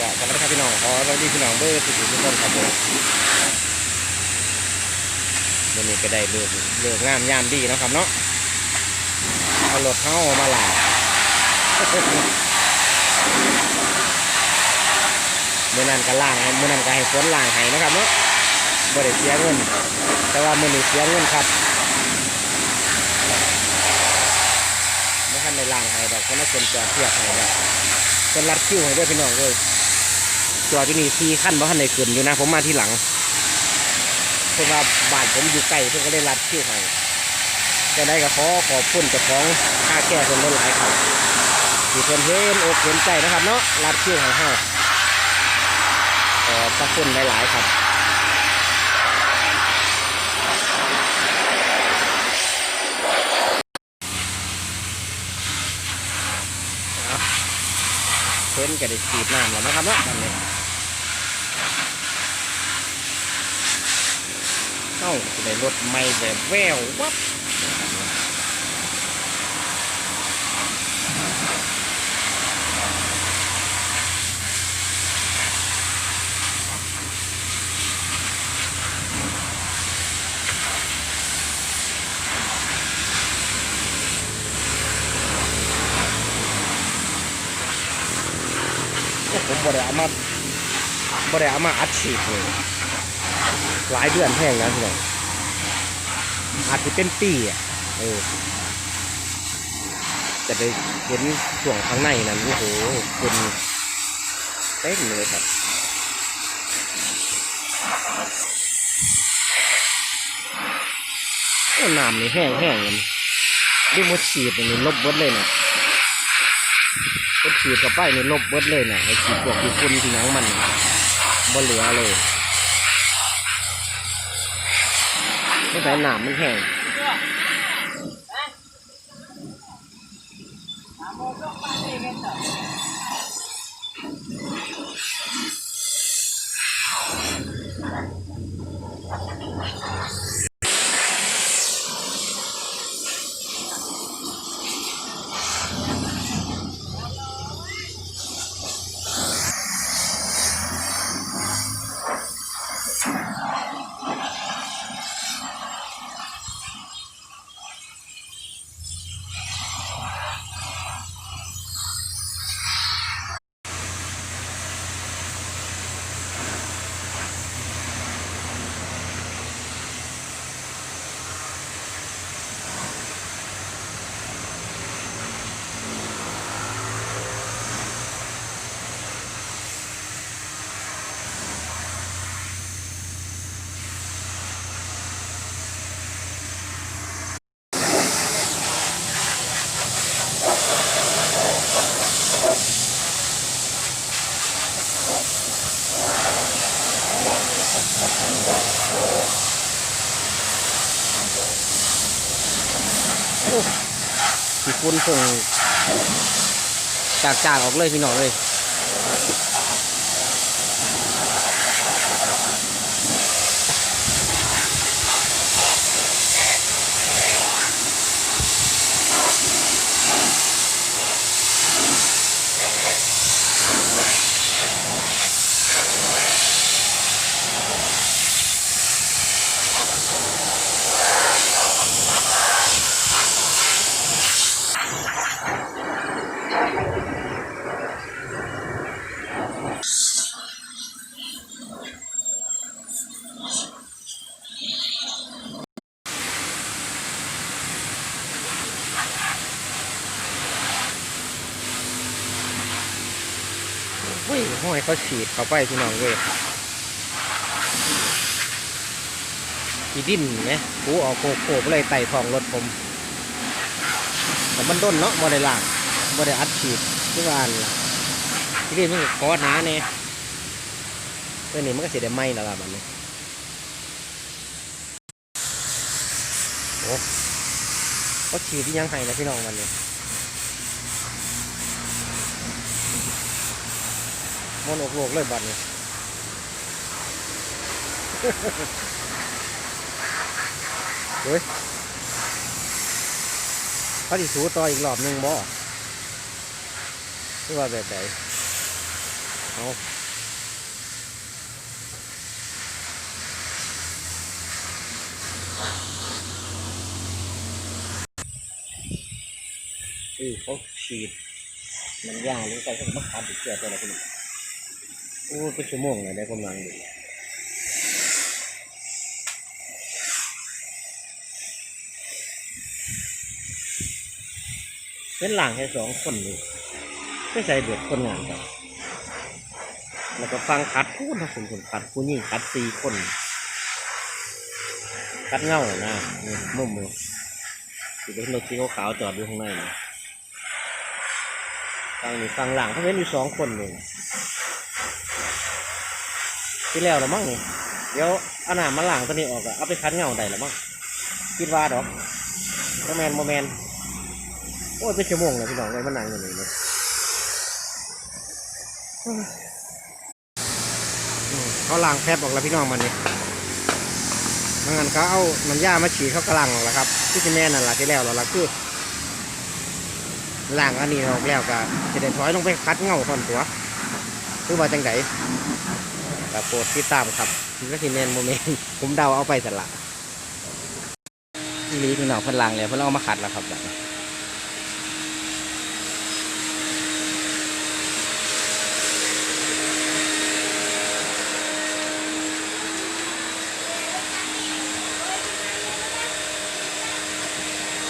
ก็สวัสดีครับพี่น้องขอสวัสดีพี่น้องเบอร์สุดทุกคนครับผมวันนี้ก็ได้เลือกเลือกงามยามดีนะครับเนาะเอารถเข้ามาหลากเมื่อนั้นก็ล่างให้เมื่อนั้นก็ให้ฝนล่างให้นะครับเนาะบ่ได้เสียเงิน แต่ว่ามื่อนี้เสียเงินครับเมื่อท่านในล่างให้ดอกเพราะนั่นเป็นจอดเทียบให้ดอกเป็นรัดคิวให้ด้วยพี่น้องเลย จอดที่นี่สี่ขั้นเพราะท่านในขึ้นอยู่นะผมมาที่หลังเพราะว่าบ้านผมอยู่ใกล้เพื่อนก็ได้รัดคิวให้จะได้กับขอขอบคุณเจ้าของค่าแก้คนได้หลายครับที่เพิ่อนเห็นอกเห็นใจนะครับเนาะรัดคิวให้เฮาขอบพระคุณหลายๆครับเพิ่นก็ได้ฉีดน้ำแล้วนะครับเนาะตอนนี้ เอ้าสิได้รถไม่แบบแวววับโอ้ผมบ่ได้เอามาบ่ได้เอามาอัดฉีดเลย หลายเดือนแห้งแล้วพี่น้องอาจจะเป็นปีอะเออจะได้เห็นช่วงข้างในนั้นโอ้โหคุณเต้นเลยครับโอ้น้ำนี่แห้งแห้งเลยดูมดฉีดนี่ลบเบิดเลยนะก็ฉีดกับไปนี่ลบเบิดเลยนะไอ้ฉีดพวกที่ฝุ่นที่หยังมันบ่เหลือเลย ไม่ใส่หนามมันแห้งที่ฝุ่น ส่งจากจากๆออกเลยพี่น้องเลย อุ้ยห้อยเขาฉีดเข้าไปพี่น้องเลยอีดินไงกูออกโคโคไปเลยไต่ทองรถผมแต่มันด้นเนาะบ่ได้ล่างบ่ได้อัดฉีดทุกอันล่ะที่นี่มันก็คอหนาเนี่ย ตัวนี้มันก็เสียได้ไหมแล้วล่ะมันนี้โอ้ก็ฉีดที่ยังไห้นะพี่น้องมันนี้มนอกโลกเลยบัดนี้เฮ้ยเขาดิสูต่ออีกรอบหนึ่งบ่คือว่าแบบไหนเอา อือเขาฉีดมันย่างลงไปเขามาขัดอีกเกลือตัวละคนโอ้เป็นชั่วโมงเลยได้กำลังอยู่เป็นหลังแค่สองคนนี่ไม่ใช่เดือดคนงานกันแล้วก็ฟังคัดพูดนะคุณคุณคัดผู้ยิ่งคัดสี่คน คัดเงานะนี่มุมมือสิเป็นรถสีขาวจอดอยู่ข้างในตั้งนี้ฝั่งหลังเขาเป็นอยู่สองคนเลยที่แล้วหรือมั้งนี่เดี๋ยวอาหนามาหลังตัวนี้ออกอะเอาไปคัดเงาได้หรือมั้งคิดว่าดอกโมแมนโมแมนโอ้ยเป็นชั่วโมงเลยพี่น้องเลยมันนั่งอยู่นี่เลยเขาล้างแพบออกแล้วพี่น้องมันนี่มัน งั้นเขาเอาน้ำยามาฉีดเขากระลังออกแล้วครับที่จินแน่นั่นแหละที่แล้วเราละคือล่างอันนี้ออกแล้วก็จะได้ถอยลงไปคัดเงาคอนตัวคือว่าจังไดก็โปรดติดตามครับนี่ก็ทีเมนโมเมนผมเดาเอาไปสละนี่ลีพี่น้องพันลังเลยเพิ่นเอามาขัดแล้วครับแบบนี้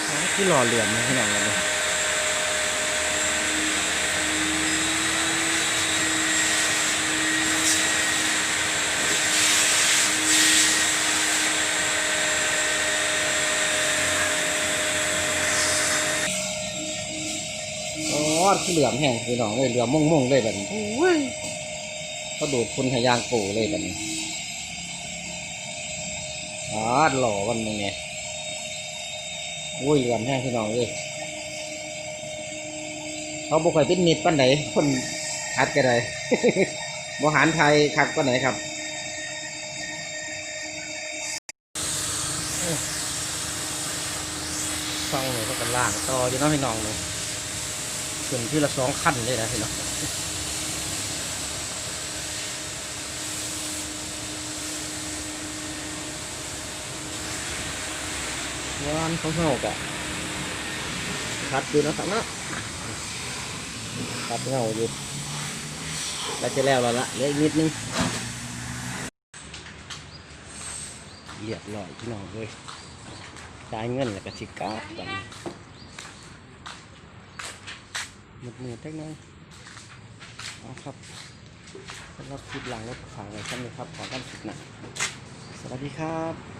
อ่า ที่หล่อเหลื่อมนะพี่น้องเลยอ๋อคือเหลือมแห้งพี่น้องเลยเหลือมม่วงๆเลยแบบนี้โอ้ยเขาดูดคุณหายางปูเลยแบบนี้อ๋อหล่อวันนึงเนี่ย โอ้ยเหลือมแห้งพี่น้องเลยเขาบอกใครเป็นมิดปันไหนคนคัดกันเลยบหารไทยคัดปันไหนครับฟังเลยก็กันล่างต่ออยู่น้องพี่น้องเลยขึ้นที่ละสองขั้นเลยนะพี่น้อง วานเของเขากะคัดอยู่นะครับเนาะคัดเงาอยู่แล้วจะแล้วแล้วละเหลืออีกนิดนึงเรียบร้อยพี่น้องเลยจ่ายเงินแล้วก็ชิกาดกันหมดมือเล็กน้อยเอาครับสำหรับคลิปหลังรถขางไว้ท่านนี้ครับขอท่านคลิปหนักสวัสดีครับ